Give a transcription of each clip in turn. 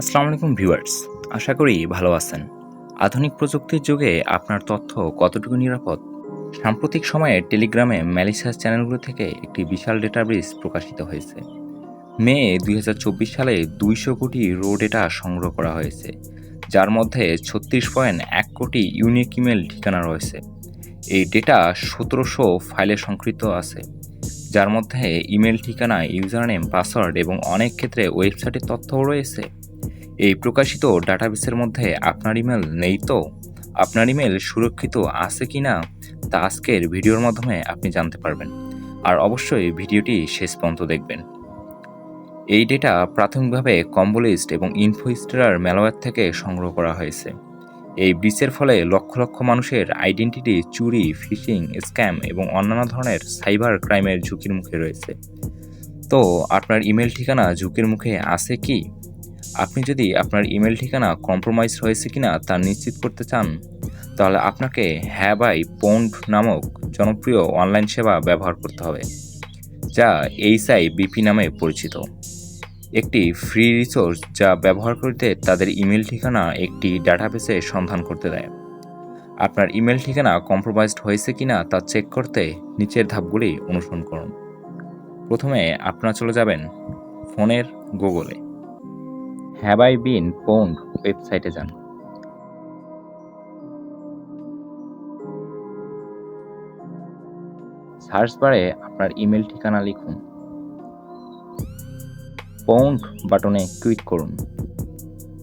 আসসালামু আলাইকুম ভিউয়ার্স। আশা করি ভালো আছেন। আধুনিক প্রযুক্তির যুগে আপনার তথ্য কতটুকু নিরাপদ? সাম্প্রতিক সময়ে টেলিগ্রামে ম্যালিশিয়াস চ্যানেলগুলো থেকে একটি বিশাল ডেটাবেস প্রকাশিত হয়েছে। মে দুই হাজার চব্বিশ সালে দুইশো কোটি রো ডেটা সংগ্রহ করা হয়েছে, যার মধ্যে ছত্রিশ পয়েন্ট এক কোটি ইউনিক ইমেল ঠিকানা রয়েছে। এই ডেটা সতেরোশো ফাইলে সংকৃত আছে। যার মধ্যে ইমেল ঠিকানা ইউজার নেম পাসওয়ার্ড এবং অনেক ক্ষেত্রে ওয়েবসাইটের তথ্যও রয়েছে। এই প্রকাশিত ডাটাবেসের মধ্যে আপনার ইমেল নেই তো? আপনার ইমেল সুরক্ষিত আছে কি না তা আজকের ভিডিওর মাধ্যমে আপনি জানতে পারবেন। আর অবশ্যই ভিডিওটি শেষ পর্যন্ত দেখবেন। এই ডেটা প্রাথমিকভাবে কম্বোলিস্ট এবং ইনফোস্টার ম্যালওয়্যার থেকে সংগ্রহ করা হয়েছে। এই ব্রিচের ফলে লক্ষ লক্ষ মানুষের আইডেন্টিটি, চুরি, ফিশিং, স্ক্যাম এবং অন্যান্য ধরনের সাইবার ক্রাইমের ঝুঁকির মুখে রয়েছে। তো, আপনার ইমেল ঠিকানা ঝুঁকির মুখে আছে কি? আপনি যদি আপনার ইমেল ঠিকানা কম্প্রোমাইজ হয়েছে কিনা তা নিশ্চিত করতে চান, তাহলে আপনাকে হ্যাঁ বাই পন্ড নামক জনপ্রিয় অনলাইন সেবা ব্যবহার করতে হবে, যা এইচআই বিপি নামে পরিচিত। একটি ফ্রি রিসোর্স যা ব্যবহারকারীদের তাদের ইমেল ঠিকানা একটি ডাটাবেসে সন্ধান করতে দেয়। আপনার ইমেল ঠিকানা কম্প্রোমাইজড হয়েছে কিনা তা চেক করতে নিচের ধাপগুলি অনুসরণ করুন। প্রথমে আপনারা চলে যাবেন ফোনের গুগলে। হ্যাভ আই বিন পৌন্ড ওয়েবসাইটে যান। সার্চ বারে আপনার ইমেল ঠিকানা লিখুন। পৌন্ড বাটনে ক্লিক করুন।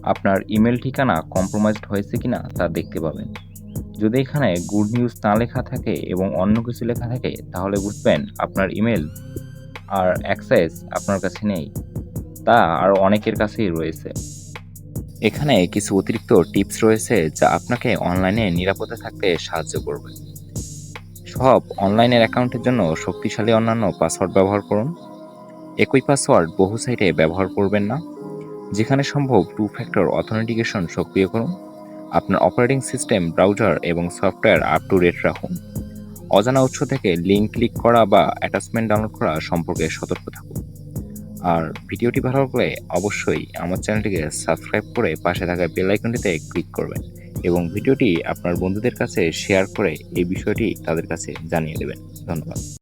আপনার ইমেল ঠিকানা কম্প্রোমাইজড হয়েছে কিনা তা দেখতে পাবেন। যদি এখানে গুড নিউজ না লেখা থাকে এবং অন্য কিছু লেখা থাকে, তাহলে বুঝবেন আপনার ইমেল আর অ্যাক্সেস আপনার কাছে নেই। তা আরও অনেকের কাছেই রয়েছে। এখানে কিছু অতিরিক্ত টিপস রয়েছে যা আপনাকে অনলাইনে নিরাপদে থাকতে সাহায্য করবে। সব অনলাইনের অ্যাকাউন্টের জন্য শক্তিশালী অন্যান্য পাসওয়ার্ড ব্যবহার করুন। একই পাসওয়ার্ড বহু সাইটে ব্যবহার করবেন না। যেখানে সম্ভব টু ফ্যাক্টর অথেন্টিকেশন সক্রিয় করুন। আপনার অপারেটিং সিস্টেম, ব্রাউজার এবং সফটওয়্যার আপ টু ডেট রাখুন। অজানা উৎস থেকে লিঙ্ক ক্লিক করা বা অ্যাটাচমেন্ট ডাউনলোড করা সম্পর্কে সতর্ক থাকুন। আর ভিডিওটি ভালো লাগলে অবশ্যই আমার চ্যানেলটিকে সাবস্ক্রাইব করে পাশে থাকা বেল আইকনটিতে ক্লিক করবেন এবং ভিডিওটি আপনার বন্ধুদের কাছে শেয়ার করে এই বিষয়টি তাদের কাছে জানিয়ে দেবেন। ধন্যবাদ।